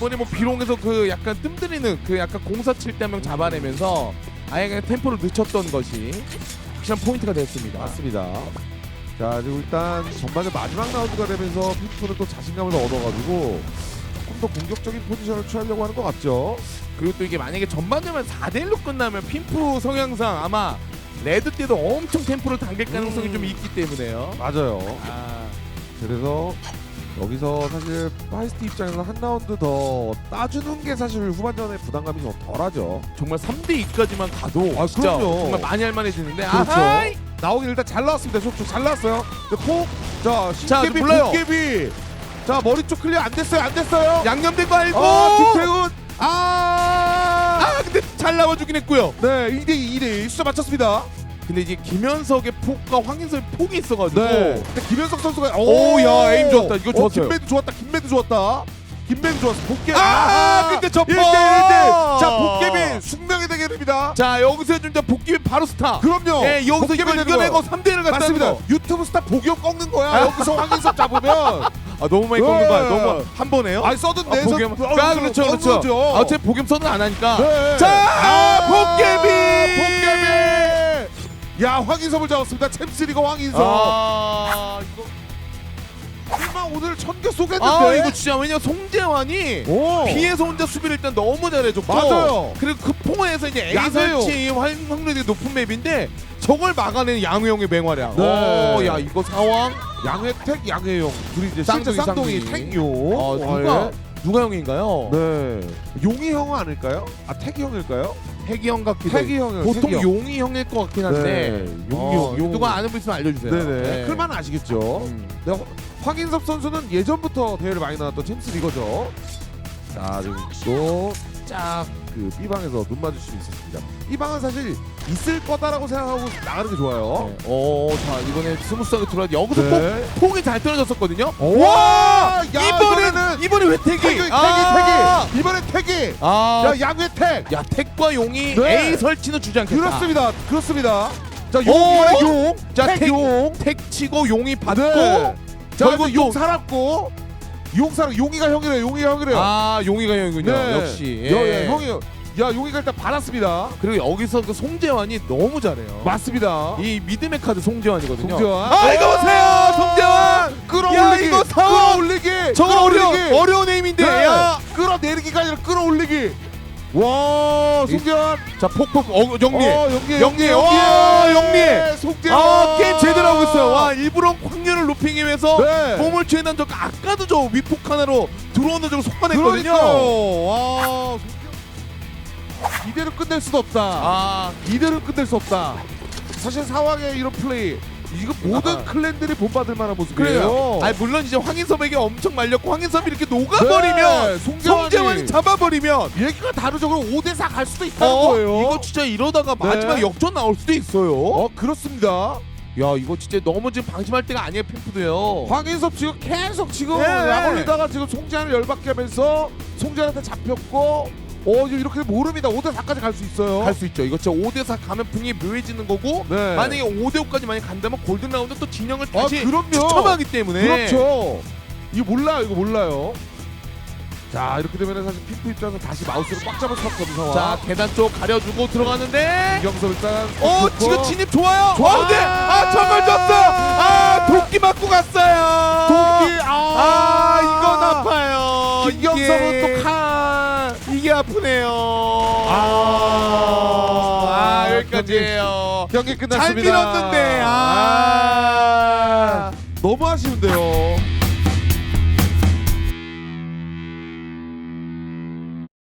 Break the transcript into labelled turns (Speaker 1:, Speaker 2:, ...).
Speaker 1: 이번에 뭐 비롱에서 그 약간 뜸들이는 그 약간 공사 칠때 한명 잡아내면서 아예 그냥 템포를 늦췄던 것이 확실한 포인트가 됐습니다.
Speaker 2: 맞습니다. 자 그리고 일단 전반전 마지막 라운드가 되면서 핑크는 또 자신감을 얻어가지고 조금 더 공격적인 포지션을 취하려고 하는 것 같죠.
Speaker 1: 그리고 또 이게 만약에 전반전만 4대 1로 끝나면 핀프 성향상 아마 레드 때도 엄청 템포를 당길 가능성이
Speaker 2: 음.
Speaker 1: 좀 있기 때문에요.
Speaker 2: 맞아요.
Speaker 1: 아,
Speaker 2: 그래서 여기서 사실 파이스트 입장에서 한 라운드 더 따주는 게 사실 후반전에 부담감이 좀 덜하죠.
Speaker 1: 정말 3대 2까지만 가도
Speaker 2: 아,
Speaker 1: 진짜
Speaker 2: 그럼요.
Speaker 1: 정말 많이 할 만해지는데
Speaker 2: 그렇죠.
Speaker 1: 아하이!
Speaker 2: 나오긴 일단 잘 나왔습니다. 속초 잘 나왔어요. 근데 폭, 자
Speaker 1: 자,
Speaker 2: 신개비,
Speaker 1: 몰라요.
Speaker 2: 도깨비, 자 머리 쪽 클리어 안 됐어요, 안 됐어요.
Speaker 1: 양념된 거 알고
Speaker 2: 아 김태훈, 아,
Speaker 1: 아 근데 잘 나와주긴 했고요.
Speaker 2: 네 2대 2, 2대 1 숫자 맞췄습니다.
Speaker 1: 근데 이제 김현석의 폭과 황인석의 폭이 있어가지고
Speaker 2: 네. 근데 김현석 선수가
Speaker 1: 오, 야, 에임 좋았다. 이거 좋았어요.
Speaker 2: 김매도 좋았다. 김매도 좋았다. 김매도 좋았어. 복개.
Speaker 1: 아, 근데 접어!
Speaker 2: 1대 1대. 자, 복개비 숙명의 대결입니다.
Speaker 1: 자 여기서 진짜 복귀 바로 스타.
Speaker 2: 그럼요.
Speaker 1: 예, 여기서
Speaker 2: 복개비
Speaker 1: 이걸
Speaker 2: 되는
Speaker 1: 이겨내고
Speaker 2: 거.
Speaker 1: 3대 1을 갔다는
Speaker 2: 맞습니다.
Speaker 1: 거.
Speaker 2: 유튜브 스타 복엽 꺾는 거야.
Speaker 1: 아.
Speaker 2: 여기서 황인석 잡으면
Speaker 1: 아 너무 많이 꺾는 거야.
Speaker 2: 네.
Speaker 1: 너무 한 번에요.
Speaker 2: 아니 써든
Speaker 1: 아,
Speaker 2: 내서
Speaker 1: 복염. 아 그렇죠 그렇죠. 아 어차피 복염 선은 안 하니까.
Speaker 2: 네.
Speaker 1: 자
Speaker 2: 아,
Speaker 1: 복개비.
Speaker 2: 야, 황인섭을 잡았습니다. 챔스리거 황인섭.
Speaker 1: 아 이거
Speaker 2: 설마 오늘 천개 쏘겠는데?
Speaker 1: 아 이거 진짜 왜냐 면 송재환이
Speaker 2: 오.
Speaker 1: 피해서 혼자 수비를 일단 너무 잘해줬고
Speaker 2: 맞아요.
Speaker 1: 그리고 그 포에서 이제 A
Speaker 2: 양해요.
Speaker 1: 설치 활- 확률이 높은 맵인데 저걸 막아내는 양우영의 맹활약.
Speaker 2: 네.
Speaker 1: 어, 야 이거 상황.
Speaker 2: 양혜택, 양혜용 둘이 이제
Speaker 1: 쌍둥이,
Speaker 2: 실제 쌍둥이
Speaker 1: 쌍둥이.
Speaker 2: 택용.
Speaker 1: 어, 누가 누가 형인가요?
Speaker 2: 네. 용이 형은 아닐까요? 아 태기 형일까요?
Speaker 1: 태기 형 같기도.
Speaker 2: 태기 형이요.
Speaker 1: 보통
Speaker 2: 태기 형.
Speaker 1: 용이 형일 것 같긴 한데.
Speaker 2: 네, 용,
Speaker 1: 어,
Speaker 2: 용, 용.
Speaker 1: 누가 아는 분 있으면 알려주세요.
Speaker 2: 네네.
Speaker 1: 네.
Speaker 2: 클만 아시겠죠?
Speaker 1: 음.
Speaker 2: 네, 허- 황인섭 선수는 예전부터 대회를 많이 나왔던 챔스 리거죠. 자, 지금 또짝그 B 방에서 눈 마주칠 수 있었습니다. 이 방은 사실 있을 거다라고 생각하고 나가는 게 좋아요.
Speaker 1: 네. 어, 자 이번에 스무스하게 들어야 여기서
Speaker 2: 네.
Speaker 1: 폭, 폭이 잘 떨어졌었거든요.
Speaker 2: 와! 야,
Speaker 1: 이번에는 이번에 왜 태기?
Speaker 2: 태기, 태기,
Speaker 1: 아!
Speaker 2: 태기. 이번엔 태기.
Speaker 1: 아,
Speaker 2: 야, 양의 택.
Speaker 1: 야 택과 용이
Speaker 2: 네.
Speaker 1: A 설치는 주지 않겠다.
Speaker 2: 그렇습니다. 그렇습니다. 자, 용,
Speaker 1: 오!
Speaker 2: 이번에 용.
Speaker 1: 자,
Speaker 2: 택,
Speaker 1: 택,
Speaker 2: 용.
Speaker 1: 택 치고 용이 받고
Speaker 2: 네. 자,
Speaker 1: 결국
Speaker 2: 용
Speaker 1: 또-
Speaker 2: 살았고 용 살아 용이가 형이래요. 용이가 형이래요.
Speaker 1: 아 용이가 형이군요.
Speaker 2: 네.
Speaker 1: 역시.
Speaker 2: 야, 야, 형이 야, 용이가 일단 받았습니다.
Speaker 1: 그리고 여기서 그 송재환이 너무 잘해요.
Speaker 2: 맞습니다.
Speaker 1: 이 믿음의 카드 송재환이거든요.
Speaker 2: 송재환.
Speaker 1: 아 이거 보세요, 송재환.
Speaker 2: 끌어올리기.
Speaker 1: 야, 이거 상황.
Speaker 2: 끌어올리기.
Speaker 1: 저거 어려. 어려운 에임인데.
Speaker 2: 네.
Speaker 1: 야.
Speaker 2: 끌어내리기가 아니라 끌어올리기. 와, 송재환.
Speaker 1: 자 폭폭 어, 영리.
Speaker 2: 어, 영리.
Speaker 1: 영리. 와, 영리.
Speaker 2: 송재환.
Speaker 1: 아 게임 제대로 하고 있어요. 와 일부러 확률을 높이기 위해서
Speaker 2: 네.
Speaker 1: 몸을 적 아까도 저 위폭 하나로 들어오는 적을 속아냈거든요.
Speaker 2: 와. 이대로 끝낼 수도 없다.
Speaker 1: 아
Speaker 2: 이대로 끝낼 수 없다. 사실 상황의 이런 플레이 이거 모든
Speaker 1: 아.
Speaker 2: 클랜들이 본받을 만한 모습이에요.
Speaker 1: 그래요. 아 물론 이제 황인섭에게 엄청 말렸고 황인섭이 이렇게 녹아버리면
Speaker 2: 네, 송재환이
Speaker 1: 송재환이 잡아버리면
Speaker 2: 얘기가. 그럼 5대 4 갈 수도 있다는
Speaker 1: 어
Speaker 2: 거예요.
Speaker 1: 이거 진짜 이러다가
Speaker 2: 네.
Speaker 1: 마지막 역전 나올 수도 있어요.
Speaker 2: 어 그렇습니다.
Speaker 1: 야 이거 진짜 너무 지금 방심할 때가 아니에요 팬프도요.
Speaker 2: 황인섭 지금 계속 지금
Speaker 1: 네.
Speaker 2: 약 올리다가 지금 송재환을 열받게 하면서 송재환한테 잡혔고 어 이렇게 모릅니다. 5대 4까지 갈 수 있어요.
Speaker 1: 갈 수 있죠. 이거 진짜 5대 4 가면 분위기 묘해지는 거고
Speaker 2: 네.
Speaker 1: 만약에 5대 5까지 많이 간다면 골든 라운드 또 진영을
Speaker 2: 아
Speaker 1: 다시
Speaker 2: 그럼요.
Speaker 1: 추첨하기 때문에
Speaker 2: 그렇죠. 이거 몰라요. 이거 몰라요. 자 이렇게 되면 사실 핑크 입장에서 다시 마우스를 꽉 잡을 수 없거든 상황.
Speaker 1: 자 계단 쪽 가려주고 들어가는데
Speaker 2: 이경섭 일단
Speaker 1: 어
Speaker 2: 좋고.
Speaker 1: 지금 진입 좋아요.
Speaker 2: 좋아.
Speaker 1: 어, 네. 아 정말 좋았어. 아 도끼 맞고 갔어요. 이게 아프네요.
Speaker 2: 아,
Speaker 1: 아 여기까지예요.
Speaker 2: 경기
Speaker 1: 잘
Speaker 2: 끝났습니다.
Speaker 1: 밀었는데 아.
Speaker 2: 너무 아쉬운데요.